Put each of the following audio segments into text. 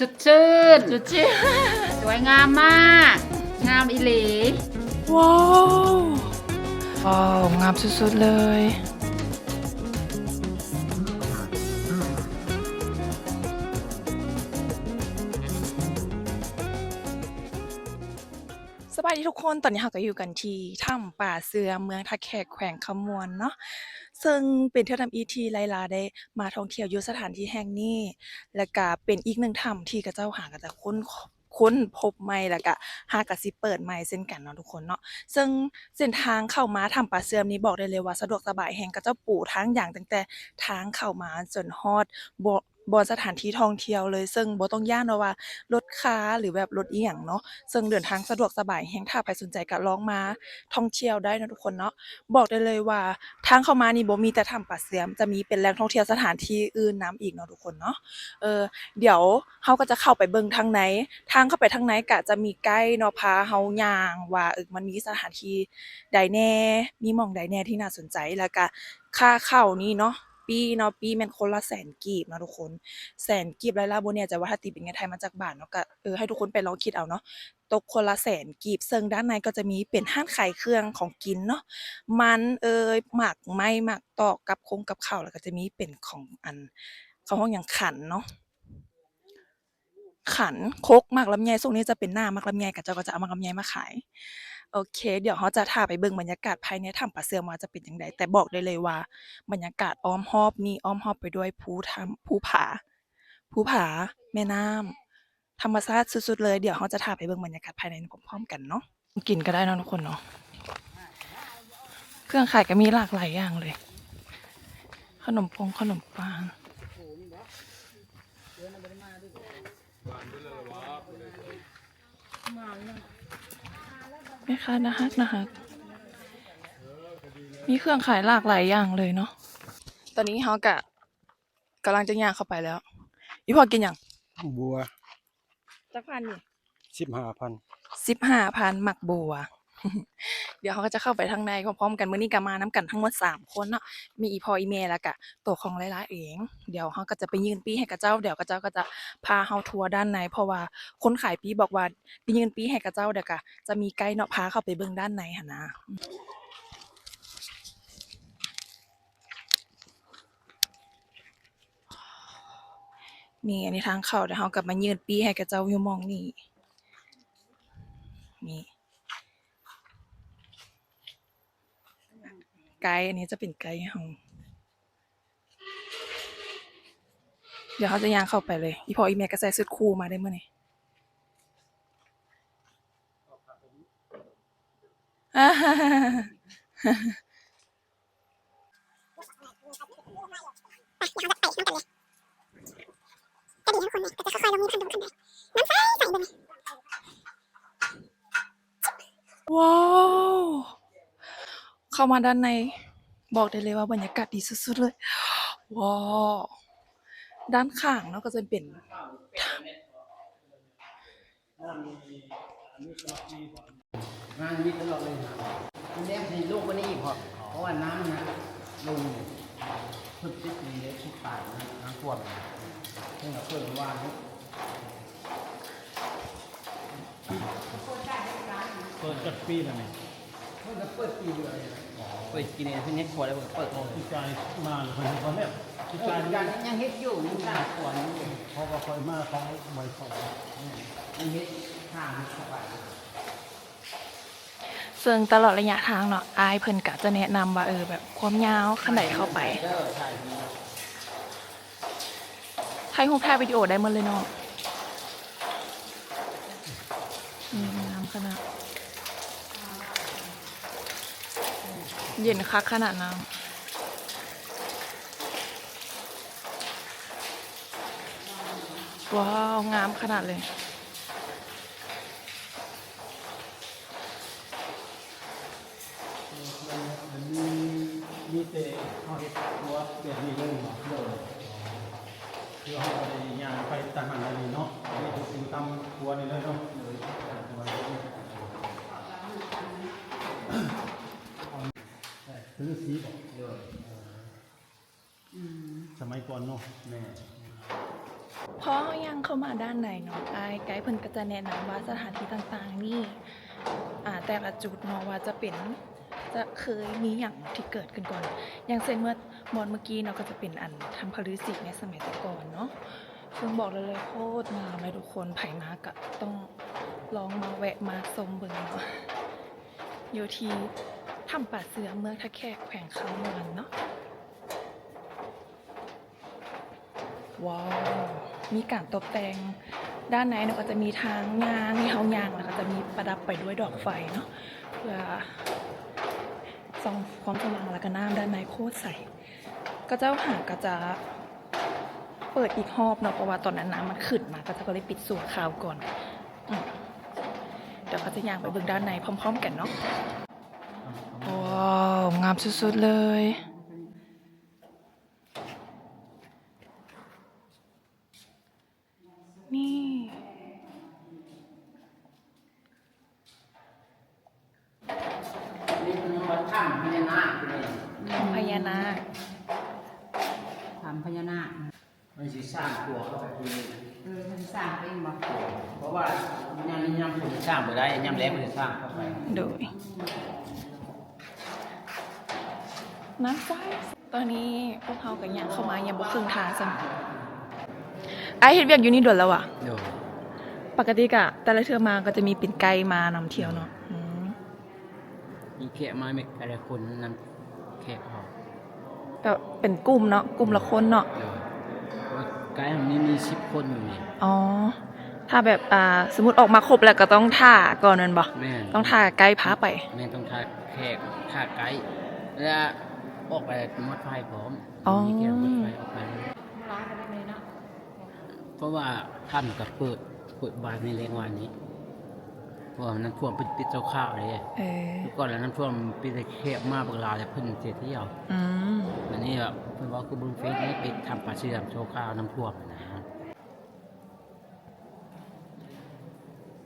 สดชื่นจุดจีสวยงามมาก งามอิหลีว้าวว้าวงามสุดๆเลย สบายดีทุกคน ตอนนี้เราก็อยู่กันที่ถ้ำป่าเสือเมืองท่าแขกแขวงคำมวนเนาะ ซึ่งเป็นเที่ยวทำอีทีไลลาได้มาท่องเที่ยวอยู่สถานที่แห่งนี้ และก็เป็นอีกหนึ่งถ้ำที่กระเจ้าหาก็จะค้นค้นพบใหม่แล้วก็หากะสิเปิดใหม่เส้นกันเนาะทุกคนเนาะซึ่งเส้นทางเข้ามาทำป่าเสื่อมนี้บอกได้เลยว่าสะดวกสบายแห่งกระเจ้าปู่ทั้งอย่างตั้งแต่ทางเข้ามาจนฮอดบ่ บนสถานที่ท่องเที่ยวเลย ซึ่งบ่ต้องย่านเนาะว่ารถค้าหรือแบบรถอีหยังเนาะ ซึ่งเดินทางสะดวกสบายแห่งถ้าใครสนใจก็ลองมาท่องเที่ยวได้นะทุกคนเนาะ บอกได้เลยว่าทางเข้ามานี่บ่มีแต่ถ้ำป่าเสื่อมจะมีเป็นแหล่งท่องเที่ยวสถานที่อื่นน้ํอีกเนาะทุกคนเนาะ เออเดี๋ยวเขาก็จะเข้าไปเบิ่งทางไหน ทางเข้าไปทางไหนก็จะมีไกด์เนาะพาเฮาย่างว่าเออมันมีสถานที่ใดแน่ มีหม่องใดแน่ที่น่าสนใจแล้วก็ค่าเข้านี่เนาะ ปีเนาะปีแม่นคนละแสนกีบเนาะทุกคนแสนกีบรายละบ่แน่ใจว่าถ้าตีเป็นเงินไทยมาจากบาทเนาะก็เออให้ทุกคนไปลองคิดเอาเนาะตกคนละแสนกีบซึ่งด้านในก็จะมีเป็นห้านขายเครื่องของกินเนาะมันเอ่ยหมักไม้หมักตอกกับคงกับข้าวแล้วก็จะมีเป็นของอันเขาห้องอย่างขันเนาะขันคกมากลำไยช่วงนี้จะเป็นหน้ามากลำไยกับเจ้าก็จะเอามากลำไยมาขาย โอเค เดี๋ยวเขาจะพาไปเบิ่งบรรยากาศภายในถ้ำป่าเสือมว่าจะเป็นจังไดแต่บอกได้เลยว่า บรรยากาศอ้อมรอบนี่อ้อมรอบไปด้วยภูถ้ำภูผาภูผา แม่น้ำธรรมชาติสุดๆเลยเดี๋ยวเขาจะพาไปเบิ่งบรรยากาศภายในพร้อมๆกันเนาะกินก็ได้นะทุกคนเนาะเครื่องขายก็มีหลากหลายอย่างเลย ขนมปงขนมปัง แม่ค้านะฮักนะฮักมีเครื่องขายหลากหลายอย่างเลยเนาะตอนนี้เขากะกำลังจะย่างเข้าไปแล้วอีพอกินอย่างบัวจักพันนี่สิบห้าพันสิบห้าพันหมักบัว เดี๋ยวเขาก็จะเข้าไปทางในพร้อมๆกันมื้อนี้ก็มาน้ำกันทั้งหมดสามคนเนาะมีอีพออีเมลแล้วกะตัวของไล่ๆเองเดี๋ยวเขาก็จะไปยืนปีให้กับเจ้า เดี๋ยวกับเจ้าก็จะพาเฮาทัวร์ด้านใน เพราะว่าคนขายปีบอกว่าไปยืนปีให้กับเจ้าเดี๋ยวกะจะมีไกด์เนาะพาเข้าไปเบิ่งด้านในหั่นนะนี่อันนี้ทางเข้าเดี๋ยวเรากลับมายืนปีให้กับเจ้าอยู่มองนี่นี่ ไกด์อันนี้จะเป็นไกด์ให้เราเดี๋ยวเขาจะย่างเข้าไปเลย อีพออีเมลก็ใส่ชุดคู่มาได้เมื่อไหร่อ่าฮ่าฮ่าฮ่าก็ดีทั้งคนเลยแต่จะค่อยๆลงนี่ขั้นลงขั้นใดน้ำใสใสเลยว้าว เข้ามาด้านในบอกได้เลยว่าบรรยากาศดีสุดๆเลยว้าวด้านข้างเนาะก็จะเป็นงานนี้ตลอดเลยนะมันแยกให้ลูกวันนี้อีกพอเพราะว่าน้ำนะลงสุดที่ปีเลยสุดตายนะน้ำท่วมเพื่อนเพื่อนว่าเปิดจัดปีแล้วไหม เพื่อนเปิดปีเลยเปิดกินเองเพื่อนเฮ็ดครัวแล้วเปิดเปิดที่ใจมาเลยตอนเนี้ยที่ใจการยังเฮ็ดอยู่ยังกล้าครัวนี่พอก็คอยมาเขาไม่เขายังเฮ็ดทางเข้าไปซึ่งตลอดระยะทางเนาะอายเพิ่นกะจะแนะนำว่าเออแบบความยาวขนาดไหนเข้าไปเด้อใช่ถ่ายรูปถ่ายวิดีโอได้หมดเลยเนาะนี่น้ำขนาด เย็นคักขนาดน้ำว้าว งามขนาดเลย มันมีมีเตะเขาเห็ดตัวเตะดีเลยเนาะเดี๋ยวคือเขาไปย่างไปตามอะไรเนาะนี่คือสิ่งตามครัวนี่เลยเนาะ ซื้อสีบอกสมัยก่อนเนาะแม่พอยังเข้ามาด้านในเนาะไอไกด์เพิ่นก็จะแนะนำว่าสถานที่ต่างๆ นี่อ่าแต่ละจุดเนาะว่าจะเป็นจะเคยมีอย่างที่เกิดขึ้นก่อน อย่างเช่นเมื่อมอนเมื่อกี้เนาะก็จะเป็นอันทำพฤษีในสมัยแต่ก่อนเนาะซึ่งบอกเลยเลยโคตรงามเลยทุกคนไผ่มาก็ต้องลองมาแวะมาชมเบิ่งเนาะอยู่ที่ ถ้ำป่าเสือเมืองท่าแขกแขวงคำมวนเนาะว้าวมีการตกแต่งด้านในเนาะก็จะมีทางยางมีเฮายางแล้วก็จะมีประดับไปด้วยดอกไฟเนาะเพื่อส่องความสว่างแล้วก็น้ำด้านในโคตรใสก็เจ้าหางก็จะเปิดอีกรอบเนาะเพราะว่าตอนนั้นน้ำมันขึ้นมาก็จะก็เลยปิดส่วนคราวก่อนอเดี๋ยวก็จะย่างไปเบิ่งด้านในพร้อม ๆ กันเนาะ ว้าว งามสุดๆเลย นี่ นี่คือวัดถ้ำพญานาคเลยพญานาคทำพญานาคมันสิสร้างตัวเข้าไปที่นี่เออมันสร้างเองบ่เพราะว่าย่ำนี้ย่ำผมสร้างไม่ได้ย่ำแรงมันจะสร้างเข้าไปโดย น้ำใสตอนนี้พวกเขากันยังเข้ามายังบ่ครึ่งทางซ้ำไอเฮ็ดเวียกอยู่นี่ด่วนแล้วอะเดี๋ยวปกติกะ แต่ละเทื่อมาก็จะมีเป็นไกด์มานำเที่ยวเนาะอืมมีแขกมาไม่อะไรคนนั้นแขกออกก็เป็นกลุ่มเนาะกลุ่มละคนเนาะ เดี๋ยวไกด์ของนี้มีสิบคนอยู่นี่อ๋อ ถ้าแบบอ่าสมมติออกมาครบแล้วก็ต้องท่าก่อนนั่นบ่ แม่นต้องท่าไกด์พาไป แม่นต้องท่าแขกท่าไกด์แล้ว ออกไปมดไฟพร้อมอ๋อ มีแขกมดไฟออกไปร้านกันได้เลยเนาะเพราะว่าท่านกับเปิดเปิดบานในเรงวันนี้เพราะว่าน้ำท่วมเป็นปิดเจ้าข้าวเลยเออเมื่อก่อนแล้วน้ำท่วมปิดแต่แคบมากเวลาจะเพิ่นเสียเที่ยวอืมอันนี้แบบเพิ่นว่าคือบุญเฟสนี่ปิดทำปลาเชื่อมโชว์ข้าวน้ำท่วมนะ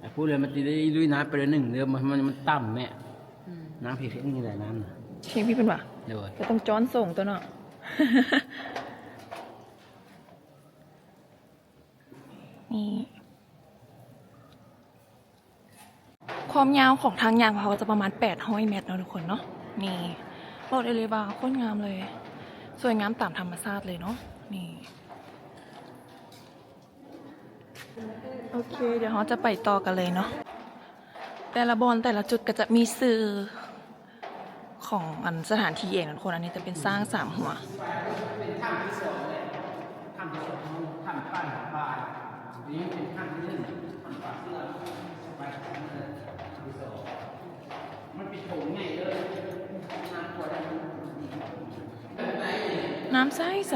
ไอ้พูดเลยมันจะได้ลุยน้ำไปเลยหนึ่งเดือนมันมันมันต่ำแม่อืมน้ำเพียงนี่แหละน้ำน่ะเชียงพี่เป็นว่า เดี๋ยวก็ต้องจ้อนส่งตัวเนาะนี่ความยาวของทางยางของเขาจะประมาณ800เมตรเนาะทุกคนเนาะนี่บอกได้เลยว่าโคตรงามเลย สวยงามตามธรรมชาติเลยเนาะนี่โอเค เดี๋ยวเราจะไปต่อกันเลยเนาะแต่ละบอนแต่ละจุดก็จะมีสื่อ ของอันสถานที่เองทุกคนอันนี้จะเป็นสร้างสามหัวถ้ำที่สองเลยถ้ำที่สองถ้ำปั้นปลาอันนี้เป็นถ้ำที่หนึ่งถ้ำปลาเสื้อไปถ้ำที่สองมันเป็นโถงใหญ่เลยน้ำตัวได้น้ำใสใส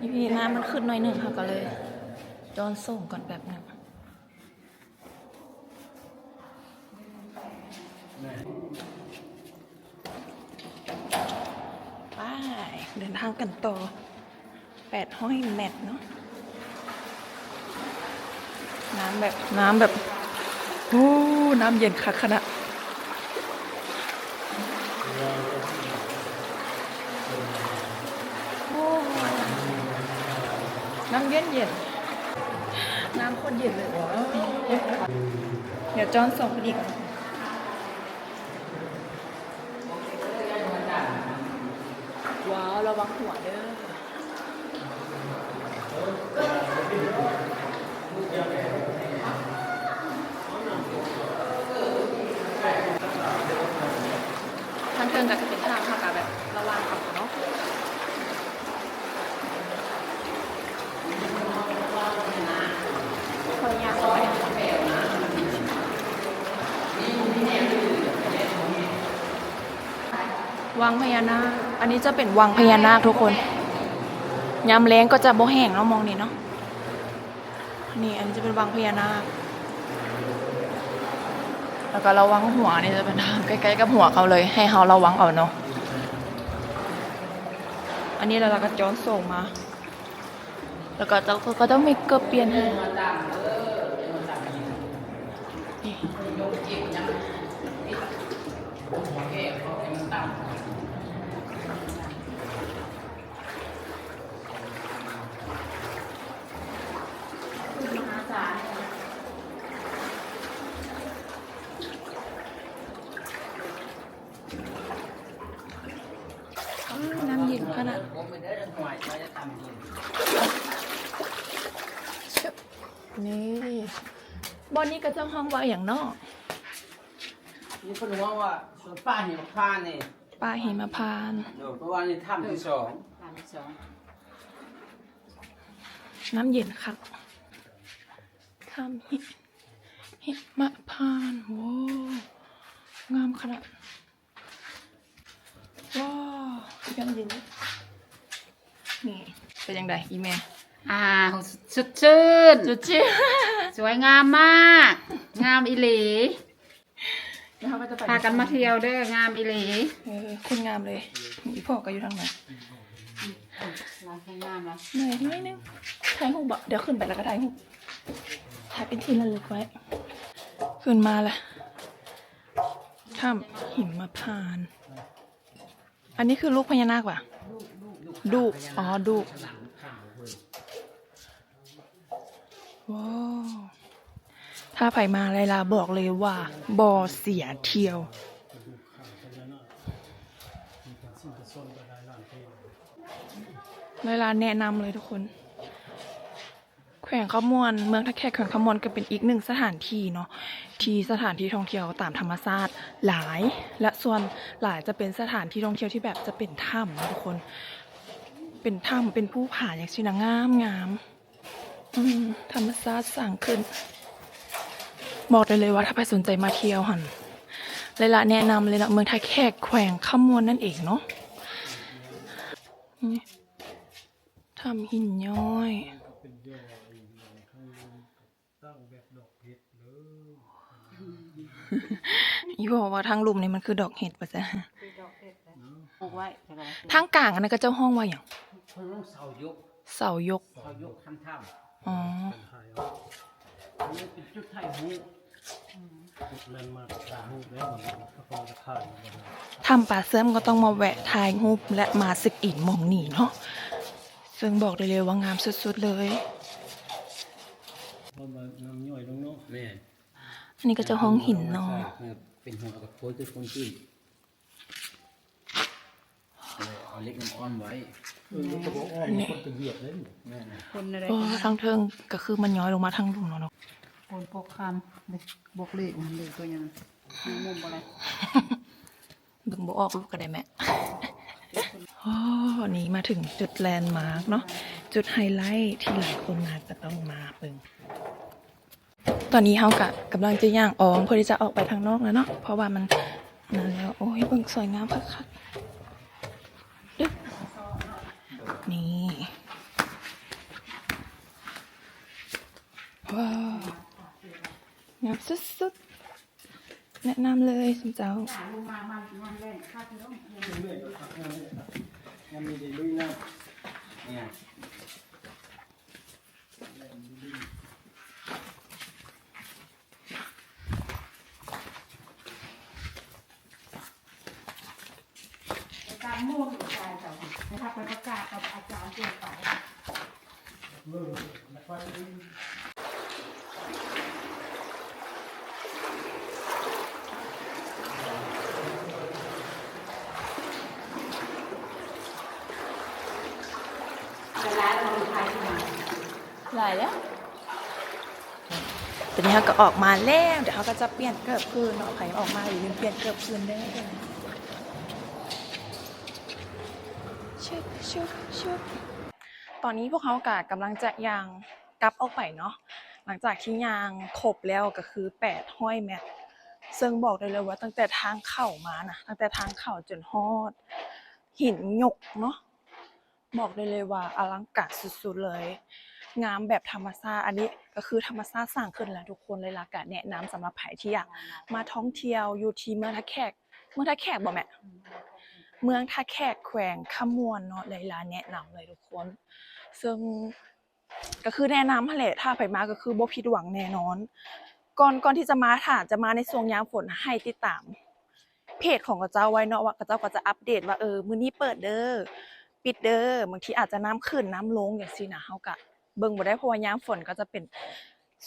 นี่พี่น้ำมันขึ้นหน่อยหนึ่งค่ะก็เลยจอนส่งก่อนแบบหนึ่งไปเดินทางกันต่อแปดห้อยแมทเนาะน้ำแบบ น้ำแบบโอ้น้ำเย็นคักขนาด น้ำเย็นเย็นน้ำคนเย็นเลยว้าเดี๋ยวจอนส่งไปอีกว้าวระวังหัวเด้อ วังพญานาค อันนี้จะเป็นวังพญานาคทุกคนยามแรงก็จะโบแห่งเนาะมองนี่เนาะ นี่อันนี้จะเป็นวังพญานาค แล้วก็ระวังหัวนี่จะเป็นทางใกล้ๆกับหัวเขาเลย ให้เขาระวังเอาเนาะ อันนี้เราก็จ้อนส่งมา แล้วก็จะก็ต้องมีเกลือเปลี่ยนให้นี่ น้ำเย็นขนาดนี่บอนนี้ก็เจ้าห้องว่าอย่างนอก นี่คนว่าว่า ป้าหิมพานต์นี่ปลาหิมพานต์เดี๋ยวเพราะว่านี่ถ้ำที่สองสามสองน้ำเย็นค่ะทำหิหิมพานต์โว้งามขนาดว้าวยังเย็นอยู่นี่เป็นยังไงอีเมลอ่าสดชื่น จุดจี้สวยงามมาก งามอิหลี แล้วเขาก็จะไปพากันมาเที่ยวเด้องามอิหลีเออคุณงามเลยอีพ่อก็อยู่ทางไหนลายแค่งามละเหนื่อยนิดนึงถ่ายรูปบ่เดี๋ยวขึ้นไปแล้วก็ถ่ายรูปถ่ายเป็นที่ระลึกไว้ ขึ้นมาเลยถ้ำหิมพานต์อันนี้คือลูกพญานาคว่ะดูกอ๋อดูกว้าว ถ้าไผมาไลลาบอกเลยว่าบอเสียเที่ยว ไลลาแนะนำเลยทุกคน แขวงขมวนเมืองท่าแขกแขวงขมวนก็เป็นอีกหนึ่งสถานที่เนาะที่สถานที่ท่องเที่ยวตามธรรมชาติหลาย และส่วนหลายจะเป็นสถานที่ท่องเที่ยวที่แบบจะเป็นถ้ำนะทุกคน เป็นถ้ำเป็นผู้ผาอย่างชินงามงามธรรมชาติสร้างขึ้น บอกได้เลยว่าถ้าใครสนใจมาเที่ยวหันเลยละแนะนำเลยละเมืองท่าแขกแขวงขมวนนั่นเองเนาะนี่ทำหินย้อยเป็นย่ออีกอย่างข้างบนตั้งแบบดอกเห็ดเลยอีบอกว่าทางหลุมนี่มันคือดอกเห็ดปะจ๊ะปลูกไว้เท่าไหร่ทางกลางอันนั้นก็เจ้าห้องว่าอย่างคนต้องเสายกเสายกเสายกทำถ้ำอ๋อถ่ายเอาอันนี้เป็นจุดไทยหู จุดแลนด์มาร์คถ่ายรูปแล้วมันก็คงจะถ่ายอยู่นะทำป่าเสื่อมก็ต้องมาแวะถ่ายรูปและมาสึกอินหมองนี่เนาะซึ่งบอกได้เลยว่างามสุดๆเลยเพราะมันน้ำย่อยลงเนาะแม่อันนี้ก็เจ้าห้องหินเนาะเป็นหัวกับโค้ดคือคนจีนเอาเล็กน้ำอ้อนไว้เออมันก็บอกอ้อมมันคนตะเกียบเลยนี่แม่นะคนอะไรเพราะว่าทางเทิงก็คือมันย้อยลงมาทางหลุมแล้วเนาะ คนปกคำเด็กบกเลขมันเลขตัวยังมีมุมอะไรบิ่งบออกลูกก็ได้แม่โอ้นี่มาถึงจุดแลนด์มาร์กเนาะจุดไฮไลท์ที่หลายคนมาก็ต้องมาเบิ่งตอนนี้เฮากะกำลังจะย่างอองเพื่อที่จะออกไปทางนอกแล้วเนาะเพราะว่ามันนั่นแล้วโอ้ยเบิ่งสวยงามคักๆดึกนี่ว้าว งามสุดๆ แนะนำเลยสมเจ้ายังมีได้ลุยน้เนี่ยตามมุ่งอารย์เจ้านะคะไปประกาศกับอาจารย์เกี่ยวกับำเออแล้วก็ลุย หลายแล้วตอนนี้เขาก็ออกมาแล้วเดี๋ยวเขาก็จะเปลี่ยนเกิบคืนเนาะใครออกมาอย่าลืมเปลี่ยนเกิบคืนได้อชุบชุบชุบตอนนี้พวกเขากะกำลังจะยางกลับออกไปเนาะหลังจากที่ยางครบแล้วก็คือแปดห้อยแมทซึ่งบอกได้เลยว่าตั้งแต่ทางเข้ามานะตั้งแต่ทางเข้าจนฮอด หินหยกเนาะ บอกได้เลยว่าอลังการสุดๆเลย งามแบบธรรมชาติอันนี้ก็คือธรรมชาติสร้างขึ้นแล้วทุกคนเลยละกะแนะนำสำหรับใครที่อยากมาท่องเที่ยวอยู่ที่เมืองท่าแขก เมืองท่าแขกบ่แม่เมืองท่าแขกแขวงขมวนเนาะเลยละแนะนำเลยทุกคน ซึ่งก็คือแนะนำหั่นแหลถ้าไปมาก็คือบ่ผิดหวังแน่นอน ก่อนก่อนที่จะมาถ้าจะมาในช่วงยามฝนให้ติดตามเพจของกระเจ้าไว้เนาะว่ากระเจ้าก็จะอัปเดตว่าเออมื้อนี้เปิดเด้อ ปิดเด้อบางทีอาจจะน้ำขึ้นน้ำลงอย่างซี่นะเฮากะเบิ่งบ่ได้เพราะว่ายามฝนก็จะเป็น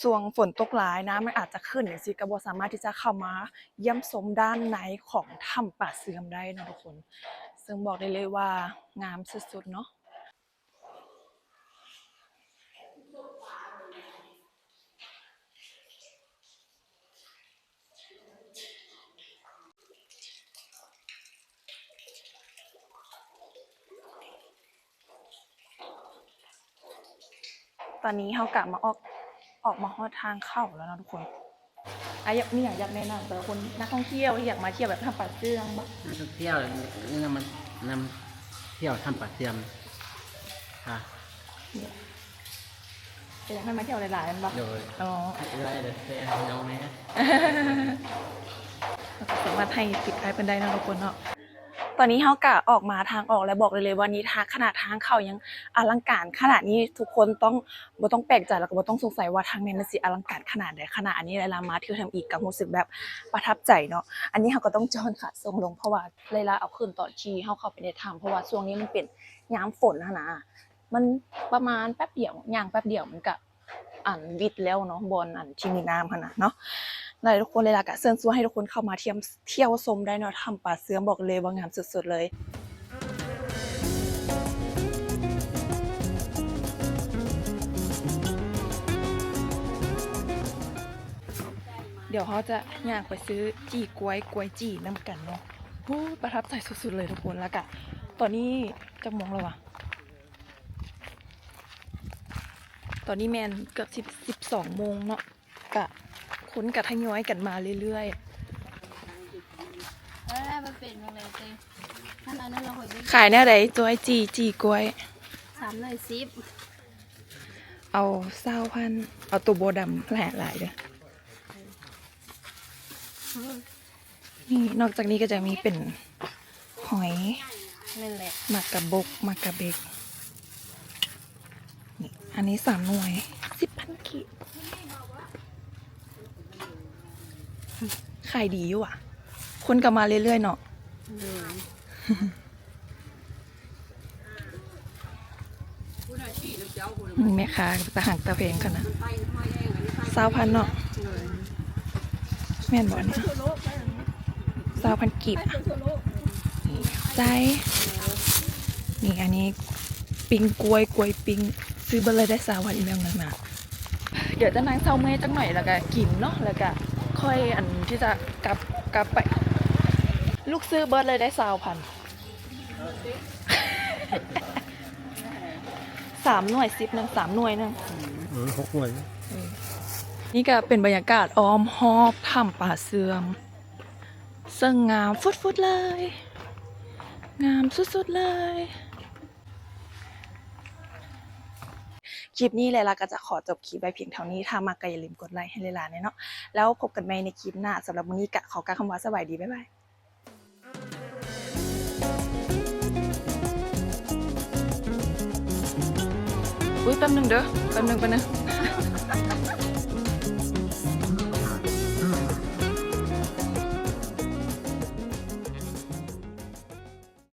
ส่วงฝนตกหลายน้ำมันอาจจะขึ้นอย่างซี่ก็บ่สามารถที่จะเข้ามาเยี่ยมชมด้านในของถ้ำป่าเสื่อมได้นะทุกคน ซึ่งบอกได้เลยว่างามสุดๆเนาะ ตอนนี้เขากลับมาออกออกมาฮอดทางเข้าแล้วนะทุกคนอะอยากมีอย่างอยากแนะนำสำหรับคนนักท่องเที่ยวที่อยากมาเที่ยวแบบทำป่าเสื่องบ้างนักท่องเที่ยวนี่นำมันนำเที่ยวทำปลาเทียมค่ะอยากให้มาเที่ยวหลายๆกันบ้างโดยอ๋ออะไรเดี๋ยวไปเอาไหมเราก็สามารถให้ติดไว้เป็นได้นะทุกคนเนาะต อนนี้เฮากะออกมาทางออกแล้วบอกเลยเลยวันนี้ทางขนาดทางเขายังอลังการขนาดนี้ทุกคนต้องบ่ต้องแปลกใจแล้วก็บ่ต้องสงสัยว่าทางนี้มันสิอลังการขนาดใดขนาดอันนี้เวลามาเที่ยวทำอีกก็รู้สึกแบบประทับใจเนาะอันนี้เฮาก็ต้องจอนค่ะส่งลงเพราะว่าเวลาเอาขึ้นตอนที่เฮาเข้าไปในถ้ำเพราะว่าช่วงนี้มันเป็นยามฝนนะนะมันประมาณแป๊บเดียวย่างแป๊บเดียวมันก็อันวิดแล้วเนาะบนอันที่มีน้ำขนาดเนาะ หลายทุกคนเลยล่ะกะเชิญชวนให้ทุกคนเข้ามาเที่ยวเที่ยวชมได้เนาะทำป่าเสือบอกเลยว่างามสุดๆเลยเดี๋ยวเขาจะย่างไปซื้อจีกล้วยกล้วยจีน้ำกันเนาะโอ้ประทับใจสุดๆเลยทุกคนแล้วกะ ตอนนี้จะมองแล้ววะตอนนี้แมนเกือบสิบสิบสองโมงเนาะกะ คนกะทยอยกันมาเรื่อยเออมันเป็นยังไงเต้ถ้าเราเนี่ยเราหดได้ๆขายแน่ใดจอยจีจีกล้วยสามเลยซิปเอาเศร้าพัน เอาตัวโบดำแหลหลายเด้อนี่นอกจากนี้ก็จะมีเป็นหอยนั่นแหละหมักกระบกหมักกระเบกนี่อันนี้สามหน่วยสิบพันกิ ขายดีอยู่อะ คนก็มาเรื่อยๆเนาะแม่ค้าตะหังตะเพงกันนะสาวพันเนาะแม่นบอกเนี่ยสาวพันกีบอะใจ นี่อันนี้ปิงกล้วยกล้วยปิง ซื้อเบอร์เลยได้สาวพันอีกแล้วนึงนะเดี๋ยวจะนั่งเศร้าเมื่อยจังหน่อยแล้วก็กินเนาะแล้วก็ ค่อยอันที่จะกลับกลับไป ลูกซื้อเบิร์ดเลยได้สาวพันสามหน่วยซิปหนึ่งสามหน่วยหนึ่งหกหน่วย นี่ก็เป็นบรรยากาศอ้อมหอบถ้ำป่าเสื่อมซึ่งงามฟุดๆเลย งามสุดๆเลย คลิปนี้เลยล่ะก็จะขอจบคลิปไปเพียงเท่านี้ถ้ามาก็อย่าลืมกดไลค์ให้เลยลาเนาะแล้วพบกันใหม่ในคลิปหน้าสำหรับวันนี้กะขอกาวคำว่าสวัสดีบ๊ายบายอุ้ยแป๊บหนึงเด้อแป๊บหนึงแป๊บนึง